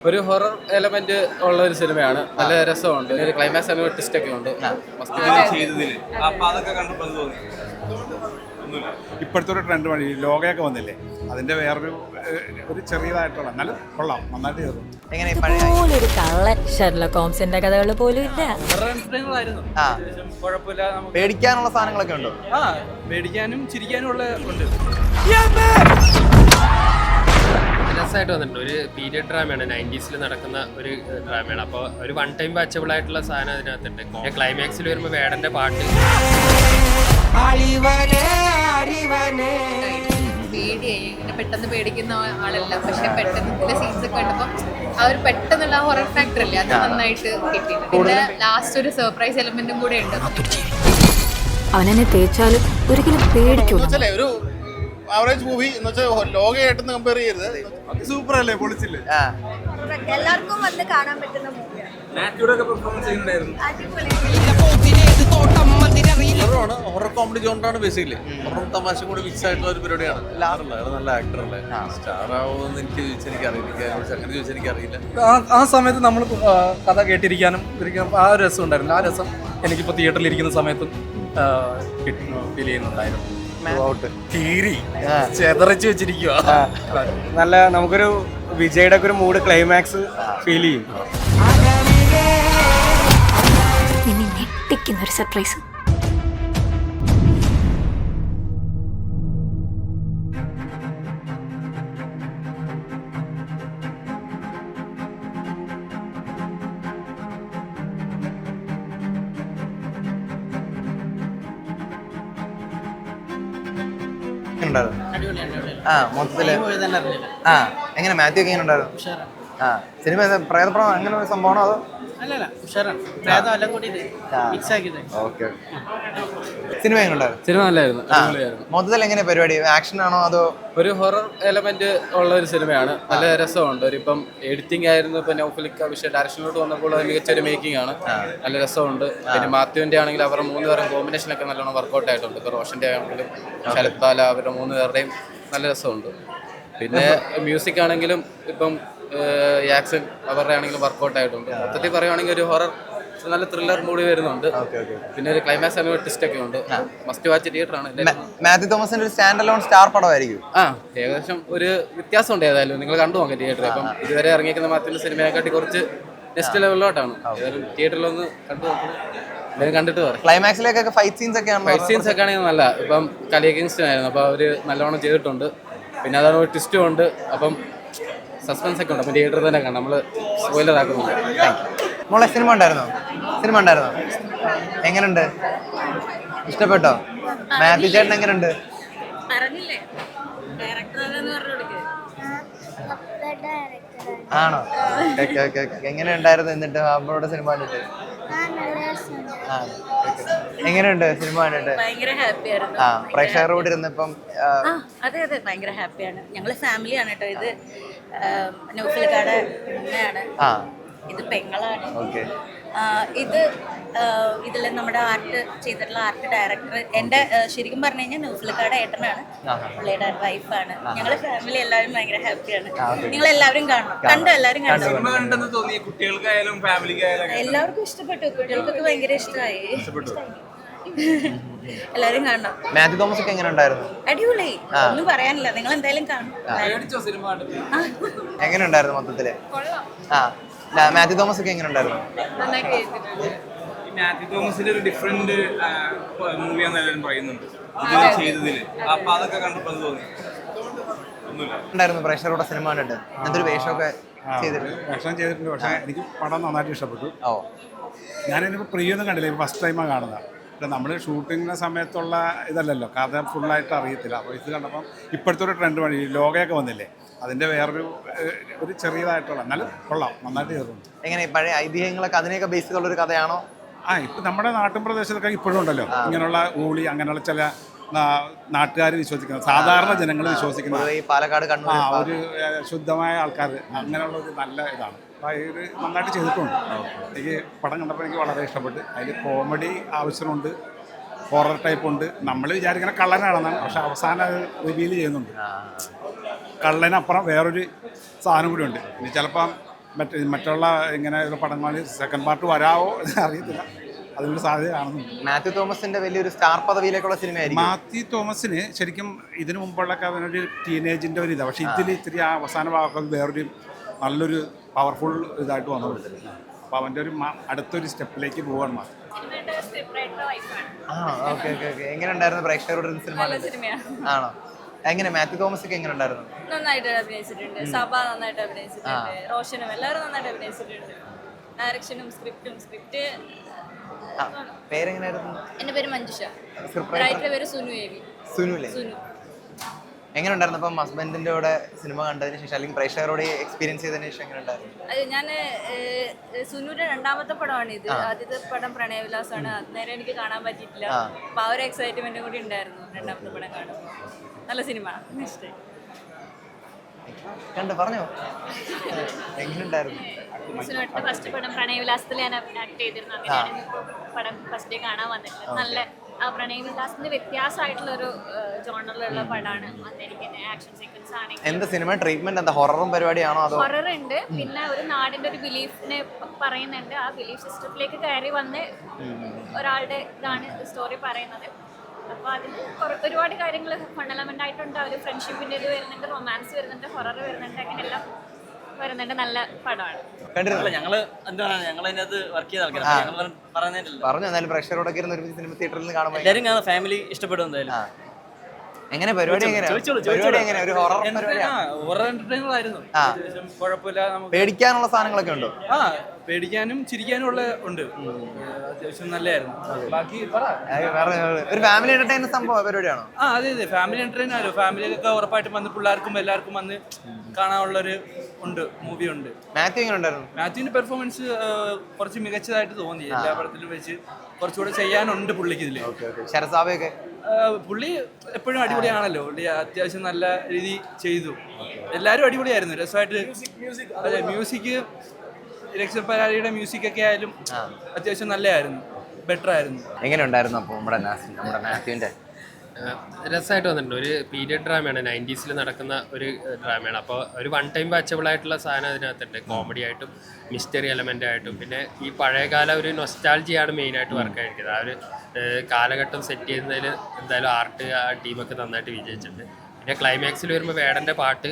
ഒരു horror element ഉള്ള ഒരു സിനിമയാണ് നല്ല രസമുണ്ട്. ഒരു ക്ലൈമാക്സ് ആണ് ട്വിസ്റ്റ് ഒക്കെ ഉണ്ട്. ഇപ്പോഴത്തെ ഒരു ട്രെൻഡ് വഴി ലോകയൊക്കെ വന്നില്ലേ? അതിന്റെ വേറൊരു ഒരു ചെറിയതായിട്ടുള്ള നല്ല കൊള്ളാം. നന്നായിട്ട് ചെയ്തു. എങ്ങനെ പോലൊരു കള്ളൻ. ഷെർലക് ഹോംസിന്റെ കഥകൾ പോലും ഇല്ല. ആ. കുഴപ്പമില്ല നമുക്ക് പേടിക്കാനുള്ള സാധനങ്ങളൊക്കെ ഉണ്ടോ? ആ പേടിക്കാനും ചിരിക്കാനും ഉള്ള ഉണ്ട്. രസമായിട്ട് വന്നിട്ടുണ്ട്. ഒരു പീരിയഡ് ഡ്രാമയാണ് നയന്റീസിൽ നടക്കുന്ന ഒരു ഡ്രാമയാണ് അപ്പോൾ ഒരു വൺ ടൈം വാച്ചബിൾ ആയിട്ടുള്ള സാധനം അതിനകത്തുണ്ട്. പിന്നെ ക്ലൈമാക്സിൽ വരുമ്പോൾ വേടന്റെ പാട്ട്. പേടിയായി. ഇങ്ങനെ പെട്ടെന്ന് പേടിക്കുന്ന ആളല്ല. പക്ഷെ പെട്ടെന്ന് ചില സീൻസ് ഒക്കെ കണ്ടപ്പോൾ ആ ഒരു പെട്ടെന്നുള്ള ഹൊറർ ഫാക്ടർ അല്ലേ അത് നന്നായിട്ട് കിട്ടി. പിന്നെ ലാസ്റ്റ് ഒരു സർപ്രൈസ് എലമെന്റും കൂടെ ഉണ്ട്. അവനെന്നെ തേച്ചാലും ഒരിക്കലും പേടിക്കും ആവറേജ് മൂവി എന്ന് വെച്ചാൽ ലോകയായിട്ടൊന്ന് കമ്പയർ ചെയ്യരുത്. സൂപ്പർ അല്ലേ പൊളിച്ചില്ലേ? ആ. എല്ലാവർക്കും വന്ന് കാണാൻ പറ്റുന്ന മൂവിയാണ് നാറ്റിയുടെ പെർഫോമൻസ് ചെയ്യുന്നുണ്ടായിരുന്നു ഹൊററാണ് ഹൊറർ കോമഡി ജോണറാണ് ബേസിക്കലി ഹൊറർ തമാശയും കൂടി മിക്സ് ആയിട്ടുള്ള ഒരു പരിപാടിയാണ്. ലാറുള്ള നല്ല ആക്ടർ അല്ലേ? സ്റ്റാർ ആവുമെന്ന് എനിക്ക് ചോദിച്ചെനിക്കറിയില്ല. അങ്ങനെ അറിയില്ല ആ സമയത്ത് നമ്മൾ കഥ കേട്ടിരിക്കാനും ആ ഒരു രസം ഉണ്ടായിരുന്നു. ആ രസം എനിക്കിപ്പോൾ തിയേറ്ററിൽ ഇരിക്കുന്ന സമയത്തും ഫീൽ ചെയ്യുന്നുണ്ടായിരുന്നു. കീറി. ചെതറിച്ച് വെച്ചിരിക്കുക നല്ല നമുക്കൊരു വിജയുടെ ഒക്കെ ഒരു മൂഡ് ക്ലൈമാക്സ് ഫീൽ ചെയ്യും. സർപ്രൈസ് ആ മൊത്തത്തിൽ. ആ എങ്ങനെ? മാത്യു ഒക്കെ എങ്ങനെ ഉണ്ടായിരുന്നു ആ സിനിമ? പ്രേതപ്രമം അങ്ങനെ ഒരു സംഭവമാണോ അതോ? ഓക്കെ സിനിമ എങ്ങനെ ഉണ്ടായിരുന്നു സിനിമ നല്ലായിരുന്നു അടിപൊളിയായിരുന്നു. മൊത്തത്തിൽ എങ്ങനെ പരിപാടി? ആക്ഷൻ ആണോ അതോ? ഒരു ഹൊറർ എലമെന്റ് ഉള്ള ഒരു സിനിമയാണ്. നല്ല രസമുണ്ട്. ഒരു ഇപ്പം എഡിറ്റിംഗ് ആയിരുന്നു. ഇപ്പൊ നൗഫലിക്ക പക്ഷെ ഡയറക്ഷനിലോട്ട് വന്നപ്പോൾ അത് മികച്ചൊരു മേക്കിംഗ് ആണ്. നല്ല രസമുണ്ട്. പിന്നെ മാത്യുവിന്റെ ആണെങ്കിൽ അവരുടെ മൂന്ന് പേരും കോമ്പിനേഷൻ ഒക്കെ നല്ലോണം വർക്കൗട്ട് ആയിട്ടുണ്ട്. ഇപ്പൊ റോഷന്റെ ആണെങ്കിലും ശരത്താല അവരുടെ മൂന്ന് പേരുടെയും നല്ല രസമുണ്ട്. പിന്നെ മ്യൂസിക് ആണെങ്കിലും ഇപ്പം ആക്സൺ അവരുടെ ആണെങ്കിലും വർക്കൗട്ട് ആയിട്ടുണ്ട്. മൊത്തത്തിൽ പറയുവാണെങ്കിൽ ഒരു ഹൊറർ നല്ല ത്രില്ലർ മൂവി വരുന്നുണ്ട്. പിന്നെ ഒരു ക്ലൈമാക്സ് ആണ് ട്വിസ്റ്റ് ഒക്കെ ഉണ്ട്. മസ്റ്റ് വാച്ച് തിയേറ്റർ ആണ് മാത്യു തോമസിന്റെ ഒരു സ്റ്റാൻഡ് അലോൺ സ്റ്റാർ പടമായിരിക്കും. ആ ഏകദേശം ഒരു വ്യത്യാസമുണ്ട് ഏതായാലും. നിങ്ങൾ കണ്ടു നോക്കാം തിയേറ്ററിൽ അപ്പം ഇതുവരെ ഇറങ്ങിയിരിക്കുന്ന മാത്യുവിന്റെ സിനിമയെക്കാട്ടി കുറച്ച് നെക്സ്റ്റ് ലെവലിലോട്ടാണ് തിയേറ്ററിലൊന്ന് കണ്ടു നോക്കുന്നത് കണ്ടിട്ട് പറയാം ക്ലൈമാക്സിലേക്കൊക്കെ ഫൈറ്റ് സീൻസ് ഒക്കെ ഫൈറ്റ് സീൻസ് ഒക്കെ ആണെങ്കിൽ നല്ല. ഇപ്പം കലിയ കിങ്സ്റ്റൺ ആയിരുന്നു. അപ്പോൾ അവർ നല്ലോണം ചെയ്തിട്ടുണ്ട്. പിന്നെ അതാണ് ഒരു ട്വിസ്റ്റും ഉണ്ട്. അപ്പം സസ്പെൻസ് ഒക്കെ ഉണ്ട്. അപ്പം തിയേറ്ററിൽ തന്നെ കാണാം നമ്മൾ സ്പോയിലർ ആക്കുന്നുണ്ട്. മോളെ സിനിമ ഉണ്ടായിരുന്നോ? സിനിമ ഉണ്ടായിരുന്നോ? എങ്ങനെയുണ്ട് ഇഷ്ടപ്പെട്ടോ? മാത്യു ചേട്ടൻ എങ്ങനെയുണ്ട് പറഞ്ഞില്ലേ ഡയറക്ടർ പറഞ്ഞു ആണോ. Okay okay okay. എങ്ങനെ ഉണ്ടായിരുന്നു എന്നിട്ട് അമ്മയുടെ സിനിമ കണ്ടിട്ട്. എങ്ങനെയുണ്ട് സിനിമ കണ്ടിട്ട്? ഭയങ്കര ഹാപ്പി ആയിരുന്നു ആ കൂടി ഇരുന്നപ്പം അതെ അതെ ഭയങ്കര ഹാപ്പിയാണ്. ഞങ്ങൾ ആണ് കേട്ടോ ഇത്. ഉമ്മയാണ്. ആ. ഇത് പെങ്ങളാണ്. ഓക്കെ. ഇത് ഇതിൽ നമ്മുടെ ആർട്ട് ചെയ്തിട്ടുള്ള ആർട്ട് ഡയറക്ടർ എന്റെ ശരിക്കും പറഞ്ഞു കഴിഞ്ഞാൽ നൗഫിലക്കാട് ഏട്ടനാണ്. പുള്ളിയുടെ വൈഫാണ്. ഞങ്ങൾ ഫാമിലി എല്ലാവരും ഭയങ്കര ഹാപ്പിയാണ് നിങ്ങൾ എല്ലാവരും കാണണം. കണ്ടു? എല്ലാവരും കാണണം സിനിമ കണ്ടെന്ന് തോന്നി കുട്ടികൾക്കായാലും ഫാമിലിക്കായാലും എല്ലാവർക്കും ഇഷ്ടപ്പെട്ടു. കുട്ടികൾക്കൊക്കെ ഭയങ്കര ഇഷ്ടമായി. എല്ലാരും കാണണം. മാത്യു തോമസ് ഒക്കെ എങ്ങനെ ഉണ്ടായിരുന്നു? അടിപൊളി. ഒന്നും പറയാനില്ല. നിങ്ങൾ എന്തായാലും കാണും എങ്ങനെ ഉണ്ടായിരുന്നു മൊത്തത്തിൽ? ആ. മാത്യു തോമസ് ഒക്കെ എങ്ങനെ ഉണ്ടായിരുന്നു മാത്യു തോമസിന്റെ ഒരു ഡിഫറെന്റ് മൂവിയാന്ന് എല്ലാവരും പറയുന്നുണ്ട്. ചെയ്തതിൽ. അപ്പൊ അതൊക്കെ കണ്ടപ്പോ എന്ത് തോന്നി. ഒന്നുമില്ല. ഉണ്ടായിരുന്നു പ്രേക്ഷകരുടെ സിനിമ കണ്ടിട്ട്. എന്തൊരു വേഷമൊക്കെ ചെയ്തിട്ടുണ്ട് ഭക്ഷണം ചെയ്തിട്ടുണ്ട്. പക്ഷേ എനിക്ക് പടം നന്നായിട്ട് ഇഷ്ടപ്പെട്ടു. ഓ. ഞാനിപ്പോൾ പ്രിയൊന്നും കണ്ടില്ല. ഫസ്റ്റ് ടൈമാണ് കാണുന്നത്. പക്ഷെ നമ്മൾ ഷൂട്ടിങ്ങിന്റെ സമയത്തുള്ള ഇതല്ലല്ലോ. കഥ ഫുള്ളായിട്ട് അറിയത്തില്ല. അപ്പോൾ ഇത് കണ്ടപ്പം ഇപ്പോഴത്തെ ഒരു ട്രെൻഡ് വഴി ലോകയൊക്കെ വന്നില്ലേ? അതിന്റെ വേറൊരു ഒരു ചെറിയതായിട്ടുള്ള എന്നാലും കൊള്ളാം നന്നായിട്ട് ചെയ്തിട്ടുണ്ട്. എങ്ങനെ പഴയ ഐതിഹ്യങ്ങളൊക്കെ അതിനെയൊക്കെ ബേസ് ചെയ്തുള്ള ഒരു കഥയാണോ? ആ ഇപ്പം നമ്മുടെ നാട്ടിൻ പ്രദേശത്തൊക്കെ ഇപ്പോഴും ഉണ്ടല്ലോ. ഇങ്ങനെയുള്ള ഊളി അങ്ങനെയുള്ള ചില നാട്ടുകാർ വിശ്വസിക്കുന്നത് സാധാരണ ജനങ്ങൾ വിശ്വസിക്കുന്ന ഈ പാലക്കാട് ആ കണ്ണൂർ ഒരു ശുദ്ധമായ ആൾക്കാർ അങ്ങനെയുള്ള ഒരു നല്ല ഇതാണ്. അപ്പോൾ ഇത് നന്നായിട്ട് ചെയ്തിട്ടുണ്ട്. എനിക്ക് പടം കണ്ടപ്പോൾ എനിക്ക് വളരെ ഇഷ്ടപ്പെട്ടു. അതിൽ കോമഡി ആവശ്യമുണ്ട് ഹൊറർ ടൈപ്പ് ഉണ്ട്. നമ്മൾ വിചാരിക്കുന്ന കള്ളനാണെന്നാണ് പക്ഷെ അവസാനം അത് റിവീൽ ചെയ്യുന്നുണ്ട്. കള്ളനപ്പുറം വേറൊരു സാധനം കൂടി ഉണ്ട്. ഇനി ചിലപ്പം മറ്റ് മറ്റുള്ള ഇങ്ങനെ പടങ്ങളിൽ സെക്കൻഡ് പാർട്ട് വരാവോ എന്ന് അറിയത്തില്ല. അതിനൊരു സാധ്യത കാണുന്നുണ്ട്. മാത്യു തോമസിന്റെ വലിയൊരു സ്റ്റാർ പദവിയിലേക്കുള്ള സിനിമയായിരിക്കും. മാത്യു തോമസിന് ശരിക്കും ഇതിനു മുമ്പുള്ളൊക്കെ അവനൊരു ടീനേജിന്റെ ഒരു ഇതാണ് പക്ഷേ ഇതിൽ ഇത്തിരി ആ അവസാന ഭാഗത്ത് വേറൊരു നല്ലൊരു പവർഫുൾ ഇതായിട്ട് വന്നു അപ്പോൾ അവന്റെ ഒരു അടുത്തൊരു സ്റ്റെപ്പിലേക്ക് പോവാണ് മാത്യു. ആ ഓക്കെ ഓക്കെ ഓക്കെ. എങ്ങനെ ഉണ്ടായിരുന്നു പ്രേക്ഷകരുടെ ഒരു സിനിമ ആണോ? എങ്ങനെ മാത്യു തോമസ് ഒക്കെ എങ്ങനെ ഉണ്ടായിരുന്നു നന്നായിട്ട് അഭിനയിച്ചിട്ടുണ്ട്. സഭ നന്നായിട്ട് അഭിനയിച്ചിട്ടുണ്ട്. റോഷനും എല്ലാവരും നന്നായിട്ട് അഭിനയിച്ചിട്ടുണ്ട്. ഡയറക്ഷനും സ്ക്രിപ്റ്റും സ്ക്രിപ്റ്റ് പേരെങ്ങനെയായിരുന്നു എന്റെ പേര് മഞ്ജുഷ. റൈറ്ററുടെ പേര് സുനു എവി സുനുല്ലേ സുനു. എങ്ങനെ ഉണ്ടായിരുന്നു അപ്പം ഹസ്ബൻഡിന്റെ കൂടെ സിനിമ കണ്ടതിന് ശേഷം അല്ലെങ്കിൽ പ്രേക്ഷകരോട് എക്സ്പീരിയൻസ് ചെയ്തതിന് ശേഷം എങ്ങനെ ഉണ്ടായിരുന്നു ഞാൻ സുനുവിന്റെ രണ്ടാമത്തെ പടമാണ് ഇത്. ആദ്യത്തെ പടം പ്രണയവിലാസമാണ് അന്നേരം എനിക്ക് കാണാൻ പറ്റിയിട്ടില്ല. അപ്പൊ ആ ഒരു എക്സൈറ്റ്മെന്റും കൂടി ഉണ്ടായിരുന്നു രണ്ടാമത്തെ പടം കാണുമ്പോൾ. നല്ല സിനിമ. ഇഷ്ടമായി കണ്ടു പറഞ്ഞോ. എങ്ങനെയുണ്ടായിരുന്നു ഫസ്റ്റ് പടം പ്രണയവിലാസത്തിൽ ഞാൻ ആക്ട് ചെയ്തിരുന്നു. അങ്ങനെയാണ് പടം ഫസ്റ്റ് ഡേ കാണാൻ വന്നിട്ടുള്ളത്. നല്ല ആ പ്രണയവിലാസത്തിന്റെ വ്യത്യാസമായിട്ടുള്ള ഒരു ജോണറിലുള്ള പടമാണ് വന്നിരിക്കുന്നത് ആക്ഷൻ സീക്വൻസ് ആണെങ്കിൽ എന്താ സിനിമ? ട്രീറ്റ്മെന്റ് എന്താ? ഹൊററും പരിപാടിയാണോ അതോ? ഹൊറർ ഉണ്ട്. പിന്നെ ഒരു നാടിന്റെ ഒരു ബിലീഫിനെ പറയുന്നുണ്ട്. ആ ബിലീഫ് സിസ്റ്റത്തിലേക്ക് കയറി വന്ന് ഒരാളുടെ ഇതാണ് സ്റ്റോറി പറയുന്നത്. അപ്പൊ അതിൽ ഒരുപാട് കാര്യങ്ങൾ ഫണ്ടമെന്റ് ആയിട്ടുണ്ട്. ഒരു ഫ്രണ്ട്ഷിപ്പിന്റെ ഇത് വരുന്നുണ്ട് റൊമാൻസ് വരുന്നുണ്ട് ഹൊറർ വരുന്നുണ്ട് അങ്ങനെയെല്ലാം വരുന്നുണ്ട്. നല്ല പടമാണ്. ഞങ്ങൾ എന്താ ഞങ്ങൾ അതിനകത്ത് വർക്ക് ചെയ്ത ആൾക്കാരാണ് പറഞ്ഞു എന്നാലും പ്രേക്ഷകരോടൊക്കെ ഇരുന്ന് ഒരുമിച്ച് സിനിമ തിയേറ്ററിൽ നിന്ന് കാണുമ്പോൾ എല്ലാവരും ഫാമിലി ഇഷ്ടപ്പെടും എന്തായാലും. എങ്ങനെ പരിപാടി എങ്ങനെ ഒരു ഹൊറർ ആയിരുന്നു. കുഴപ്പമില്ല പേടിക്കാനുള്ള സാധനങ്ങളൊക്കെ ഉണ്ടോ? ആ പേടിക്കാനും ചിരിക്കാനും ഉള്ള ഉണ്ട്. അത്യാവശ്യം നല്ലതായിരുന്നു ബാക്കി ഒരു ഫാമിലി എന്റർടൈൻമെന്റ് സംഭവം പരിപാടിയാണോ? ആ അതെ അതെ. ഫാമിലി എന്റർടൈൻ ഫാമിലി ഫാമിലിയൊക്കെ ഉറപ്പായിട്ടും വന്ന് പിള്ളേർക്കും എല്ലാവർക്കും വന്ന് കാണാനുള്ളൊരു ഉണ്ട് മൂവി ഉണ്ട്. മാത്യു എങ്ങനെ ഉണ്ടായിരുന്നു? മാത്യുവിന്റെ പെർഫോമൻസ് കുറച്ച് മികച്ചതായിട്ട് തോന്നി. എല്ലാ പടത്തിലും വെച്ച് കുറച്ചുകൂടെ ചെയ്യാനുണ്ട് പുള്ളിക്ക് ഇതിൽ. ശരസാബയൊക്കെ പുള്ളി എപ്പോഴും അടിപൊളിയാണല്ലോ. പുള്ളി അത്യാവശ്യം നല്ല രീതി ചെയ്തു. എല്ലാവരും അടിപൊളിയായിരുന്നു. രസമായിട്ട് അതെ മ്യൂസിക് രക്ഷപരാളിയുടെ മ്യൂസിക് ഒക്കെ ആയാലും അത്യാവശ്യം നല്ലതായിരുന്നു. ബെറ്റർ ആയിരുന്നു. എങ്ങനെ ഉണ്ടായിരുന്നു അപ്പോൾ നമ്മുടെ നാസ്- നമ്മുടെ മാത്യുവിന്റെ രസമായിട്ട് വന്നിട്ടുണ്ട്. ഒരു പീരിയഡ് ഡ്രാമയാണ്. നയന്റീസിൽ നടക്കുന്ന ഒരു ഡ്രാമയാണ്. അപ്പോൾ ഒരു വൺ ടൈം വാച്ചബിൾ ആയിട്ടുള്ള സാധനം അതിനകത്തുണ്ട്. കോമഡി ആയിട്ടും മിസ്റ്ററി എലമെന്റ് ആയിട്ടും. പിന്നെ ഈ പഴയകാല ഒരു നൊസ്റ്റാൾജിയാണ് മെയിനായിട്ട് വർക്ക് ആയിരിക്കുന്നത് ആ ഒരു കാലഘട്ടം സെറ്റ് ചെയ്യുന്നതിൽ എന്തായാലും ആർട്ട് ആ ടീമൊക്കെ നന്നായിട്ട് വിജയിച്ചിട്ടുണ്ട്. പിന്നെ ക്ലൈമാക്സിൽ വരുമ്പോൾ വേടന്റെ പാട്ട്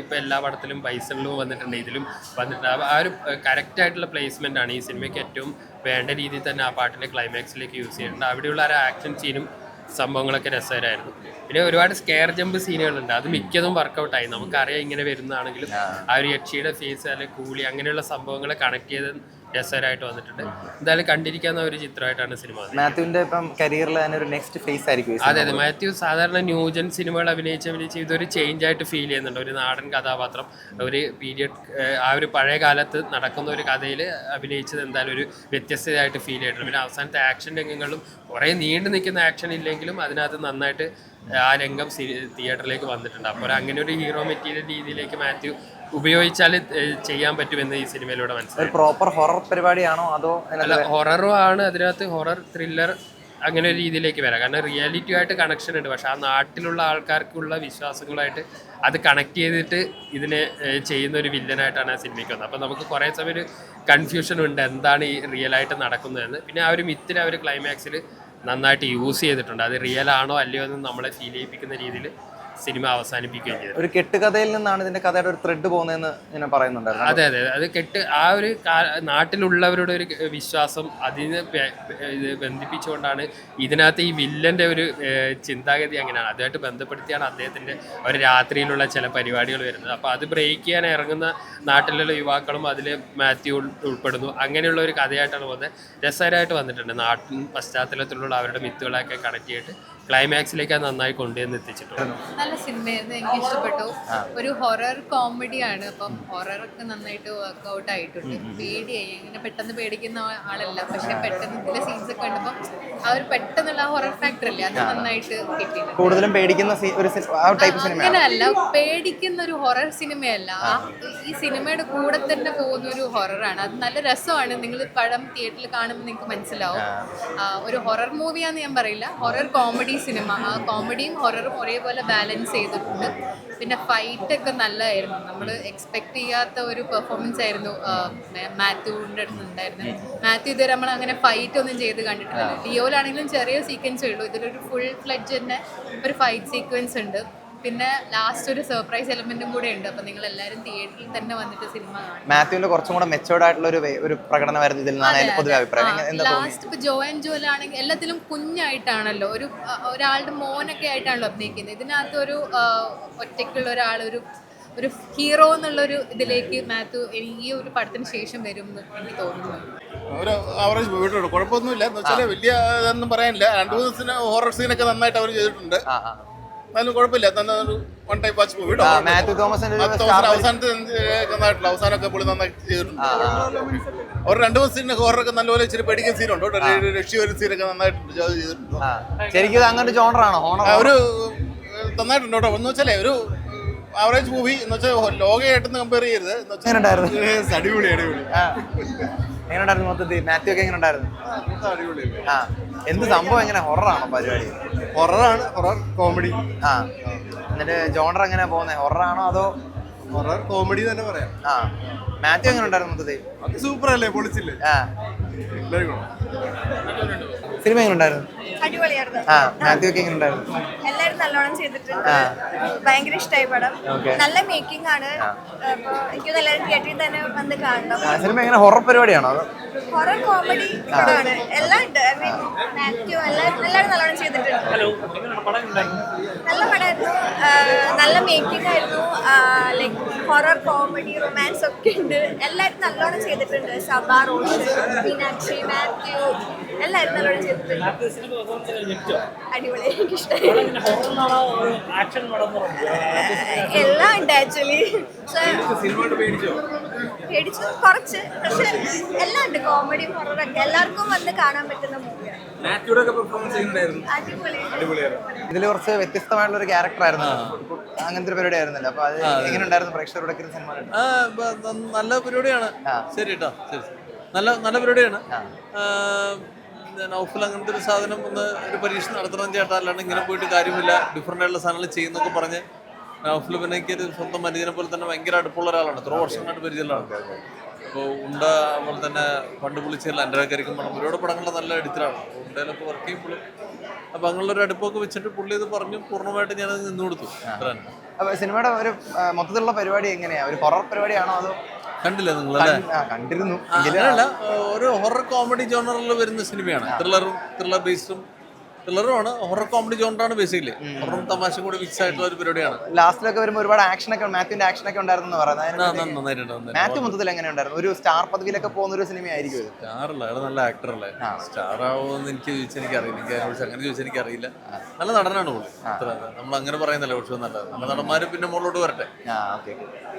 ഇപ്പോൾ എല്ലാ പടത്തിലും പൈസകളിലും വന്നിട്ടുണ്ട്. ഇതിലും വന്നിട്ടുണ്ട്. ആ ഒരു കറക്റ്റ് ആയിട്ടുള്ള പ്ലേസ്മെന്റ് ആണ് ഈ സിനിമയ്ക്ക് ഏറ്റവും വേണ്ട രീതിയിൽ തന്നെ ആ പാട്ടിന്റെ ക്ലൈമാക്സിലേക്ക് യൂസ് ചെയ്യുന്നുണ്ട് അവിടെയുള്ള ആ ആക്ഷൻ സീനും സംഭവങ്ങളൊക്കെ രസകരമായിരുന്നു. പിന്നെ ഒരുപാട് സ്കെയർ ജമ്പ് സീനുകളുണ്ട് അത് മിക്കതും വർക്കൗട്ടായി നമുക്കറിയാം ഇങ്ങനെ വരുന്നതാണെങ്കിലും ആ. ഒരു യക്ഷിയുടെ ഫേസ് അല്ലെങ്കിൽ കൂളി അങ്ങനെയുള്ള സംഭവങ്ങളെ കണക്ട് ചെയ്ത് രസകരമായിട്ട് വന്നിട്ടുണ്ട്. എന്തായാലും കണ്ടിരിക്കാവുന്ന ഒരു ചിത്രമായിട്ടാണ് സിനിമ. മാത്യുവിന്റെ ഇപ്പം കരിയറിൽ തന്നെ ഒരു നെക്സ്റ്റ് ഫേസ് ആയിരിക്കും അതെ അതെ. മാത്യു സാധാരണ ന്യൂജൻ സിനിമകൾ അഭിനയിച്ച് അഭിനയിച്ച് ഇതൊരു ചേഞ്ച് ആയിട്ട് ഫീൽ ചെയ്യുന്നുണ്ട്. ഒരു നാടൻ കഥാപാത്രം ഒരു പീരിയഡ് ആ ഒരു പഴയ കാലത്ത് നടക്കുന്ന ഒരു കഥയിൽ അഭിനയിച്ചത് എന്തായാലും ഒരു വ്യത്യസ്തതയായിട്ട് ഫീൽ ചെയ്തിട്ടുണ്ട്. പിന്നെ അവസാനത്തെ ആക്ഷൻ രംഗങ്ങളിലും കുറേ നീണ്ടു നിൽക്കുന്ന ആക്ഷൻ ഇല്ലെങ്കിലും അതിനകത്ത് നന്നായിട്ട് ആ രംഗം തിയേറ്ററിലേക്ക് വന്നിട്ടുണ്ട്. അപ്പോൾ അങ്ങനെ ഒരു ഹീറോ മെറ്റീരിയൽ രീതിയിലേക്ക് മാത്യു ഉപയോഗിച്ചാൽ ചെയ്യാൻ പറ്റുമെന്ന് ഈ സിനിമയിലൂടെ മനസ്സിലായി. പ്രോപ്പർ ഹൊറർ പരിപാടിയാണോ അതോ അല്ല ഹൊററും ആണ് അതിനകത്ത് ഹൊറർ ത്രില്ലർ അങ്ങനെ ഒരു രീതിയിലേക്ക് വരാം. കാരണം റിയാലിറ്റി ആയിട്ട് കണക്ഷൻ ഉണ്ട്. പക്ഷെ ആ നാട്ടിലുള്ള ആൾക്കാർക്കുള്ള വിശ്വാസങ്ങളായിട്ട് അത് കണക്ട് ചെയ്തിട്ട് ഇതിനെ ചെയ്യുന്ന ഒരു വില്ലനായിട്ടാണ് ആ സിനിമയ്ക്ക് വന്നത്. അപ്പോൾ നമുക്ക് കുറേ സമയം ഒരു കൺഫ്യൂഷൻ ഉണ്ട്. എന്താണ് ഈ റിയൽ ആയിട്ട് നടക്കുന്നതെന്ന്. പിന്നെ ആ ഒരു മിത്തിനെ അവർ ക്ലൈമാക്സിൽ നന്നായിട്ട് യൂസ് ചെയ്തിട്ടുണ്ട്. അത് റിയൽ ആണോ അല്ലയോ എന്ന് നമ്മളെ ഫീൽ ചെയ്യിപ്പിക്കുന്ന രീതിയിൽ സിനിമ അവസാനിപ്പിക്കുകയും ചെയ്തു. ഒരു കെട്ടുകഥയിൽ നിന്നാണ് ഇതിന്റെ കഥയുടെ ഒരു ത്രെഡ് പോകുന്നതെന്ന് ഞാൻ പറയുന്നുണ്ടായിരുന്നു. അതെ അതെ അത്. കെട്ട് ആ ഒരു നാട്ടിലുള്ളവരുടെ ഒരു വിശ്വാസം അതിനെ ഇത് ബന്ധിപ്പിച്ചുകൊണ്ടാണ് ഇതിനകത്ത് ഈ വില്ലന്റെ ഒരു ചിന്താഗതി അങ്ങനെയാണ്. അതുമായിട്ട് ബന്ധപ്പെടുത്തിയാണ് അദ്ദേഹത്തിന്റെ ഒരു രാത്രിയിലുള്ള ചില പരിപാടികൾ വരുന്നത്. അപ്പോൾ അത് ബ്രേക്ക് ചെയ്യാൻ ഇറങ്ങുന്ന നാട്ടിലുള്ള യുവാക്കളും അതിൽ മാത്യു ഉൾ- ഉൾപ്പെടുന്നു. അങ്ങനെയുള്ള ഒരു കഥയായിട്ടാണ് പോകുന്നത്. രസകരമായിട്ട് വന്നിട്ടുണ്ട്. നാട്ടിൻ പശ്ചാത്തലത്തിലുള്ള അവരുടെ മിത്തുകളൊക്കെ കണക്ട് ചെയ്തിട്ട് ക്ലൈമാക്സിലേക്ക് അത് നന്നായി കൊണ്ടുവന്ന് എത്തിച്ചിട്ടുണ്ട്. നല്ല സിനിമയായിരുന്നു എനിക്ക് ഇഷ്ടപ്പെട്ടു. ഒരു ഹൊറർ കോമഡിയാണ് അപ്പം ഹൊറർ ഒക്കെ നന്നായിട്ട് വർക്ക്ഔട്ട് ആയിട്ടുണ്ട്. പേടിയായി. ഇങ്ങനെ പെട്ടെന്ന് പേടിക്കുന്ന ആളല്ല. പക്ഷെ പെട്ടെന്ന് ഇതിലെ സീൻസ് ഒക്കെ കണ്ടപ്പോൾ ആ ഒരു പെട്ടെന്നുള്ള ഹൊറർ ഫാക്ടർ അല്ലേ അത് നന്നായിട്ട് കിട്ടിയിട്ടുണ്ട്. കൂടുതലും പേടിക്കുന്ന ഒരു ആ ടൈപ്പ് സിനിമയാണ് അങ്ങനെയല്ല. പേടിക്കുന്ന ഒരു ഹൊറർ സിനിമയല്ല ഈ സിനിമയുടെ കൂടെ തന്നെ പോകുന്ന ഒരു ഹൊററാണ് അത് നല്ല രസമാണ്. നിങ്ങൾ പടം തിയേറ്ററിൽ കാണുമ്പോൾ നിങ്ങൾക്ക് മനസ്സിലാവും. ഒരു ഹൊറർ മൂവിയാന്ന് ഞാൻ പറയില്ല. Horror comedy cinema. ആ കോമഡിയും ഹൊററും ഒരേപോലെ ബാലൻസ് ചെയ്തിട്ടുണ്ട്. പിന്നെ ഫൈറ്റ് ഒക്കെ നല്ലതായിരുന്നു നമ്മൾ എക്സ്പെക്ട് ചെയ്യാത്ത ഒരു പെർഫോമൻസ് ആയിരുന്നു മാത്യുവിന്റെ അടുത്ത് ഉണ്ടായിരുന്നത് മാത്യു ഇതുവരെ നമ്മൾ അങ്ങനെ ഫൈറ്റ് ഒന്നും ചെയ്ത് കണ്ടിട്ടില്ല. ലിയോയിലാണെങ്കിലും ചെറിയ സീക്വൻസേ ഉള്ളൂ. ഇതിലൊരു ഫുൾ ഫ്ലഡ്ജ് തന്നെ ഒരു ഫൈറ്റ് സീക്വൻസ് ഉണ്ട്. പിന്നെ ലാസ്റ്റ് ഒരു സർപ്രൈസ് എലമെന്റും കൂടെ ഉണ്ട്. അപ്പൊ നിങ്ങൾ എല്ലാരും തിയേറ്ററിൽ തന്നെ വന്നിട്ട് സിനിമ കാണും മാത്യുവിന്റെ കുറച്ചും കൂടെ മെച്ചോർഡ് ആയിട്ടുള്ള ഒരു ഒരു പ്രകടനം പ്രകടനമായിരുന്നു ഇതിൽ നിന്നാണ് എന്റെ പൊതുവെ അഭിപ്രായം. എന്താ തോന്നുന്നത് ലാസ്റ്റ് ഇപ്പൊ ജോ ആൻഡ് ജോൽ ആണെങ്കിൽ എല്ലാത്തിലും കുഞ്ഞായിട്ടാണല്ലോ. ഒരു ഒരാളുടെ മോനൊക്കെ ആയിട്ടാണല്ലോ അഭിനയിക്കുന്നത്. ഇതിനകത്ത് ഒരു ഒറ്റയ്ക്കുള്ള ഒരാൾ ഒരു ഒരു ഹീറോ എന്നുള്ളൊരു ഇതിലേക്ക് മാത്യു ഈ ഒരു പടത്തിന് ശേഷം വരും എന്ന് എനിക്ക് തോന്നുന്നു. ഒരു ആവറേജ് പോയിട്ടുണ്ട്. കുഴപ്പമൊന്നുമില്ല. എന്ന് വെച്ചാൽ വലിയ ഇതൊന്നും പറയാനില്ല. രണ്ടു മൂന്ന് സീന ഹൊറർ സീനൊക്കെ നന്നായിട്ട് അവർ ചെയ്തിട്ടുണ്ട്. എന്നാലും കുഴപ്പമില്ല. ഒരു one time watch movie Mathew തോമസിന്റെ അവസാനത്തെ നന്നായിട്ടുള്ള അവസാനമൊക്കെ പുള്ളി നന്നായി ചെയ്തിട്ടുണ്ട്. ഒരു രണ്ട് മൂന്ന് സീനൊക്കെ ഹൊററൊക്കെ നല്ലപോലെ ഇച്ചിരി പേടിക്കുന്ന സീനുണ്ട് രക്ഷി ഒരു സീനൊക്കെ നന്നായിട്ട് ജോലി ചെയ്തിട്ടുണ്ട്. ശരിക്കും അങ്ങനെ ജോണറാണോ ഒരു നന്നായിട്ടുണ്ട് കേട്ടോ. എന്ന് വെച്ചാലേ ഒരു ആവറേജ് മൂവി എന്ന് വെച്ചാൽ ലോകയായിട്ടൊന്ന് കമ്പയർ ചെയ്യരുത്? അടിപൊളി അടിപൊളി. എങ്ങനെ ഉണ്ടായിരുന്നു മൊത്തത്തിൽ? മാത്യു ഒക്കെ എങ്ങനെ ഉണ്ടായിരുന്നു എന്ത് സംഭവം? എങ്ങനെ? ഹൊററാണോ പരിപാടി? ഹൊററാണ് ഹൊറർ കോമഡി ആ എന്നിട്ട് ജോണർ എങ്ങനെ പോകുന്നത് ഹൊററാണോ അതോ ഹൊറർ കോമഡി തന്നെ പറയാം. ആ മാത്യു എങ്ങനെ ഉണ്ടായിരുന്നു മൊത്തത്തിൽ? സൂപ്പർ അല്ലേ പൊളിച്ചില്ലേ? ആ. സിനിമ എങ്ങനെ ഉണ്ടായിരുന്നു അടിപൊളിയായിരുന്നു. ആ മാത്യു ഒക്കെ എങ്ങനെ ഉണ്ടായിരുന്നു എല്ലാവരും നല്ലോണം ചെയ്തിട്ടുണ്ട്. ഭയങ്കര ഇഷ്ടമായി പടം. നല്ല മേക്കിംഗ് ആണ്. അപ്പൊ എനിക്ക് എല്ലാവരും തിയേറ്ററിൽ തന്നെ വന്ന് കാണണം. സിനിമ എങ്ങനെ? ഹൊറർ പരിപാടിയാണോ ഹൊറർ കോമഡി ആണ് എല്ലാം ഉണ്ട്. ഐ മീൻ മാത്യു എല്ലാവരും എല്ലാവരും നല്ലോണം ചെയ്തിട്ടുണ്ട്. നല്ല പടമായിരുന്നു. നല്ല മേക്കിംഗ് ആയിരുന്നു. ലൈക്ക് ഹൊറർ കോമഡി റൊമാൻസ് ഒക്കെ ഉണ്ട്. എല്ലാവരും നല്ലോണം ചെയ്തിട്ടുണ്ട്. സബ റോഷ് മീനാക്ഷി മാത്യു എല്ലാവരും നല്ലോണം ചെയ്തിട്ടുണ്ട്. അടിപൊളി എനിക്കിഷ്ടമായി എല്ലാം ഉണ്ട് ആക്ച്വലി പേടിച്ചു? കുറച്ച്. പക്ഷെ എല്ലാം ഉണ്ട് കോമഡി ഹൊററൊക്കെ എല്ലാവർക്കും വന്ന് കാണാൻ പറ്റുന്ന മൂവിയാണ് ഇതിൽ കുറച്ച് വ്യത്യസ്തമായിട്ടുള്ള ഒരു ക്യാരക്ടർ ആയിരുന്നു. അങ്ങനത്തെ ഒരു പരിപാടി ആയിരുന്നല്ലോ. അപ്പൊ അത് എങ്ങനെ ഉണ്ടായിരുന്നു പ്രേക്ഷകരുടെ സിനിമ നല്ല പരിപാടിയാണ്. ശരി കേട്ടോ ശരി. നല്ല നല്ല പരിപാടിയാണ്. നൗഫൽ അങ്ങനത്തെ ഒരു സാധനം ഒന്ന് ഒരു പരീക്ഷ നടത്തണം ചേട്ടാ അല്ലാണ്ട് ഇങ്ങനെ പോയിട്ട് കാര്യമില്ല. ഡിഫറെന്റ് ആയിട്ടുള്ള സാധനങ്ങൾ ചെയ്യുന്നൊക്കെ പറഞ്ഞ് നൗഫൽ പിന്നെ എനിക്ക് സ്വന്തം മനുഷ്യനെ പോലെ തന്നെ ഭയങ്കര അടുപ്പുള്ള ഒരാളാണ്. എത്ര വർഷങ്ങളായിട്ട് പരിചയമുള്ളതാണ്. അപ്പോൾ ഉണ്ട അതുപോലെ തന്നെ പണ്ട് പുളിച്ചല്ല എന്റെ കരിക്കും പണം ഒരുപാട് പടങ്ങളുടെ നല്ല എഡിറ്ററാണ്. ഉണ്ടയിലൊക്കെ വർക്ക് ചെയ്യുമ്പോഴും അപ്പോൾ അങ്ങനെയുള്ള ഒരു അടുപ്പൊക്കെ വെച്ചിട്ട് പുള്ളി ഇത് പറഞ്ഞു പൂർണമായിട്ട് ഞാനത് നിന്ന് കൊടുത്തു അപ്പൊ സിനിമയുടെ ഒരു മൊത്തത്തിലുള്ള പരിപാടി എങ്ങനെയാണ് ഒരു ഹൊറർ പരിപാടിയാണോ അതോ കണ്ടില്ല കണ്ട്- കണ്ടിരുന്നു. അങ്ങനെയല്ല ഒരു ഹൊറർ കോമഡി ജോണറിൽ വരുന്ന സിനിമയാണ് ത്രില്ലറും ത്രില്ലർ ബേസ്ഡും ത്രില്ലറുമാണ് ഹൊറർ കോമഡി ജോണറാണ് ബേസിക്കലി ഹൊററും തമാശ കൂടി മിക്സ് ആയിട്ടുള്ള ഒരു പരിപാടിയാണ്. ലാസ്റ്റിലൊക്കെ വരുമ്പോൾ ഒരുപാട് ആക്ഷൻ ഒക്കെ മാത്യുവിന്റെ ആക്ഷൻ ഒക്കെ ഉണ്ടായിരുന്നു പറയുന്നത്. മാത്യു മൊത്തത്തിൽ എങ്ങനെ ഉണ്ടായിരുന്നു ഒരു സ്റ്റാർ പദവിയിലൊക്കെ പോകുന്ന ഒരു സിനിമയായിരിക്കും ഇത്. സ്റ്റാറല്ല അയാൾ നല്ല ആക്ടർ അല്ലേ? സ്റ്റാർ ആവുമെന്ന് എനിക്ക് ചോദിച്ചാൽ എനിക്ക് അറിയില്ല എനിക്ക് അതിനെക്കുറിച്ച് അങ്ങനെ ചോദിച്ചാൽ എനിക്ക് അറിയില്ല നല്ല നടനാണ് പുള്ളി. നമ്മൾ അങ്ങനെ പറയുന്നില്ല പക്ഷേ നല്ല നല്ല നടന്മാര് പിന്നെ മുകളിലോട്ട് വരട്ടെ.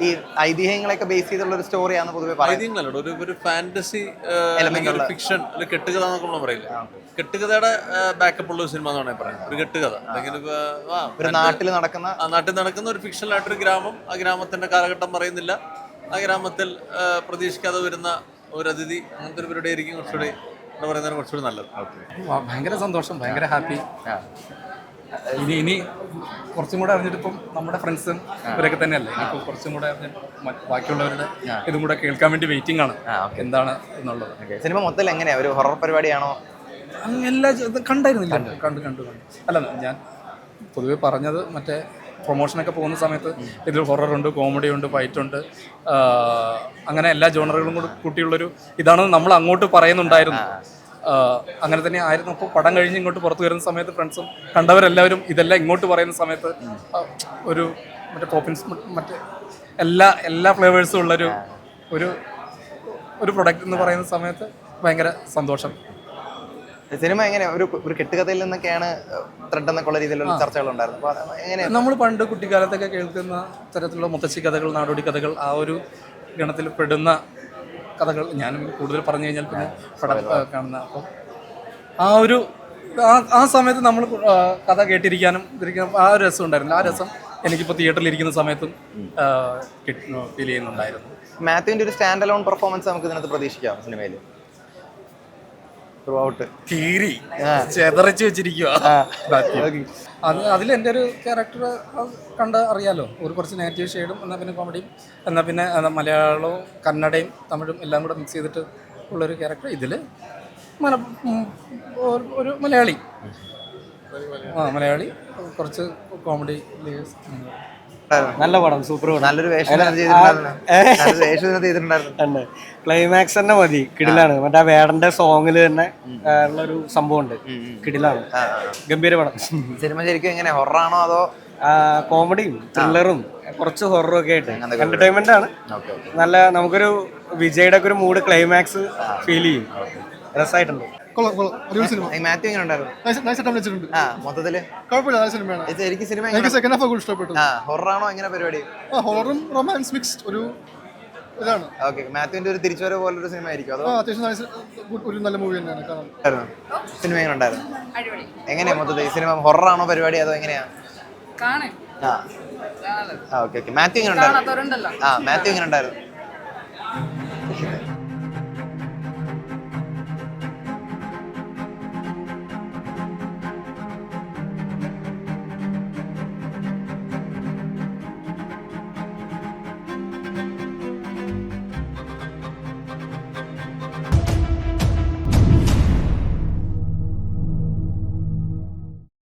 ഈ ഐതിഹ്യങ്ങളൊക്കെ ബേസ് ചെയ്തുള്ള ഒരു സ്റ്റോറിയാണ് പൊതുവെ പറയുന്നത് ഐതിഹ്യങ്ങളല്ല ഒരു ഒരു ഫാന്റസി ഫിക്ഷൻ അല്ലെങ്കിൽ കെട്ടുകഥ എന്നൊക്കെ നമ്മൾ പറയില്ല? കെട്ടുകഥയുടെ ബാക്കപ്പ് ഉള്ള ഒരു സിനിമ എന്ന് വേണമെങ്കിൽ പറയാം. ഒരു കെട്ടുകഥ. അല്ലെങ്കിൽ ഒരു നാട്ടിൽ നടക്കുന്ന നാട്ടിൽ നടക്കുന്ന ഒരു ഫിക്ഷണൽ ആയിട്ടൊരു ഗ്രാമം. ആ ഗ്രാമത്തിന്റെ കാലഘട്ടം പറയുന്നില്ല. ആ ഗ്രാമത്തിൽ പ്രതീക്ഷിക്കാതെ വരുന്ന ഒരു അതിഥി അങ്ങനത്തെ ഒരു പരിപാടി ആയിരിക്കും കുറച്ചുകൂടി എന്താ പറയുന്നതിന് കുറച്ചുകൂടി നല്ലത്. ഭയങ്കര സന്തോഷം. ഭയങ്കര ഹാപ്പി. ഇനി ഇനി കുറച്ചും കൂടെ അറിഞ്ഞിട്ട് ഇപ്പം നമ്മുടെ ഫ്രണ്ട്സും ഇവരൊക്കെ തന്നെയല്ലേ? ഇനിയിപ്പോൾ കുറച്ചും കൂടെ അറിഞ്ഞിട്ട് ബാക്കിയുള്ളവരുടെ ഇതും കൂടെ കേൾക്കാൻ വേണ്ടി വെയിറ്റിംഗ് ആണ്. എന്താണ് എന്നുള്ളത്. സിനിമ മൊത്തത്തിൽ എങ്ങനെയാ? ഒരു ഹൊറർ പരിപാടിയാണോ? എല്ലാ കണ്ടായിരുന്നില്ല. കണ്ടു. കണ്ടു കണ്ടു അല്ല ഞാൻ പൊതുവെ പറഞ്ഞത് മറ്റേ പ്രൊമോഷനൊക്കെ പോകുന്ന സമയത്ത് ഇതിൽ ഹൊറർ ഉണ്ട് കോമഡി ഉണ്ട് ഫൈറ്റ് ഉണ്ട്. അങ്ങനെ എല്ലാ ജോണറുകളും കൂടി കൂട്ടിയുള്ളൊരു ഇതാണെന്ന് നമ്മൾ അങ്ങോട്ട് പറയുന്നുണ്ടായിരുന്നു. അങ്ങനെ തന്നെ ആയിരുന്നു. അപ്പോൾ പടം കഴിഞ്ഞ് ഇങ്ങോട്ട് പുറത്ത് വരുന്ന സമയത്ത് ഫ്രണ്ട്സും കണ്ടവരെല്ലാവരും ഇതെല്ലാം ഇങ്ങോട്ട് പറയുന്ന സമയത്ത് ഒരു മറ്റേ പോപ്പിൻസ് മറ്റേ എല്ലാ എല്ലാ ഫ്ലേവേഴ്സും ഉള്ളൊരു ഒരു ഒരു പ്രൊഡക്റ്റ് എന്ന് പറയുന്ന സമയത്ത് ഭയങ്കര സന്തോഷം. സിനിമ എങ്ങനെ ഒരു ഒരു കെട്ടുകഥയിൽ നിന്നൊക്കെയാണ് ത്രെഡ് എന്നൊക്കെയുള്ള രീതിയിലുള്ള ചർച്ചകളുണ്ടായിരുന്നു എങ്ങനെ നമ്മൾ പണ്ട് കുട്ടിക്കാലത്തൊക്കെ കേൾക്കുന്ന തരത്തിലുള്ള മുത്തശ്ശി കഥകൾ നാടോടി കഥകൾ ആ ഒരു ഗണത്തിൽ പെടുന്ന കഥകൾ ഞാൻ കൂടുതൽ പറഞ്ഞു കഴിഞ്ഞാൽ പിന്നെ പടം കാണുന്ന അപ്പോൾ ആ ഒരു ആ ആ സമയത്ത് നമ്മൾ കഥ കേട്ടിരിക്കാനും ഇതിരിക്കാനും ആ ഒരു രസം ഉണ്ടായിരുന്നു. ആ രസം എനിക്കിപ്പോൾ തിയേറ്ററിൽ ഇരിക്കുന്ന സമയത്തും ഫീൽ ചെയ്യുന്നുണ്ടായിരുന്നു. മാത്യുവിന്റെ ഒരു സ്റ്റാൻഡ് അലോൺ പെർഫോമൻസ് നമുക്ക് ഇതിനകത്ത് പ്രതീക്ഷിക്കാം സിനിമയിൽ ത്രൂ ഔട്ട് കീറി ചെതറിച്ച് വെച്ചിരിക്കുക അത് അതിൽ എന്റെ ഒരു ക്യാരക്ടർ കണ്ട് അറിയാലോ. ഒരു കുറച്ച് നെഗറ്റീവ് ഷെയ്ഡും എന്നാൽ പിന്നെ കോമഡിയും എന്നാൽ പിന്നെ മലയാളവും കന്നഡയും തമിഴും എല്ലാം കൂടെ മിക്സ് ചെയ്തിട്ട് ഉള്ളൊരു ക്യാരക്ടർ ഇതിൽ മല ഒരു- മലയാളി. ആ മലയാളി കുറച്ച് കോമഡി നല്ല പടം സൂപ്പർ പടം. നല്ലൊരു വേഷം ചെയ്തിട്ടുണ്ടായിരുന്നു. ക്ലൈമാക്സ് തന്നെ മതി കിടിലാണ്. മറ്റേ ആ വേടന്റെ സോങ്ങിൽ തന്നെ ഉള്ളൊരു സംഭവം ഉണ്ട് കിടിലാണ്. ഗംഭീര പടം. സിനിമ ശരിക്കും എങ്ങനെ ഹൊറാണോ അതോ? കോമഡിയും ത്രില്ലറും കുറച്ച് ഹൊററും ഒക്കെ ആയിട്ട്. എന്റർടൈൻമെന്റ് ആണ്. നല്ല നമുക്കൊരു വിജയുടെ ഒക്കെ ഒരു മൂഡ് ക്ലൈമാക്സ് ഫീൽ ചെയ്യും. രസമായിട്ടുണ്ട് കൊള്ളാം കൊള്ളാം. അടിപൊളി സിനിമ. മാത്യു എങ്ങനെ ഉണ്ടായിരുന്നു? നൈസ് വെച്ചിട്ടുണ്ട്. ആ മൊത്തത്തിൽ? കുഴപ്പമില്ല നല്ല സിനിമയാണ്. ഇത് എനിക്ക് സിനിമ എനിക്ക് സെക്കൻഡ് ഹാഫ് ഇഷ്ടപ്പെട്ടു. ആ ഹൊറാണോ എങ്ങനെ പരിപാടി? ആ ഹോറും റൊമാൻസ് മിക്സ്ഡ് ഒരു ഇതാണ്. ഓക്കെ മാത്യുവിന്റെ ഒരു തിരിച്ചുവരവ് പോലൊരു സിനിമ ആയിരിക്കും അതോ അത്യാവശ്യം നൈസ് ഒരു നല്ല മൂവി തന്നെയാണ്? സിനിമ എങ്ങനെ ഉണ്ടായിരുന്നു? അടിപൊളി. എങ്ങനെയാ മൊത്തത്തിൽ സിനിമ? ഹൊറാണോ പരിപാടി അതോ എങ്ങനെയാ? കാണേ. ആ. ആ ഓക്കെ ഓക്കെ. മാത്യു എങ്ങനെ ഉണ്ടായിരുന്നു? ആ മാത്യു എങ്ങനെ ഉണ്ടായിരുന്നു?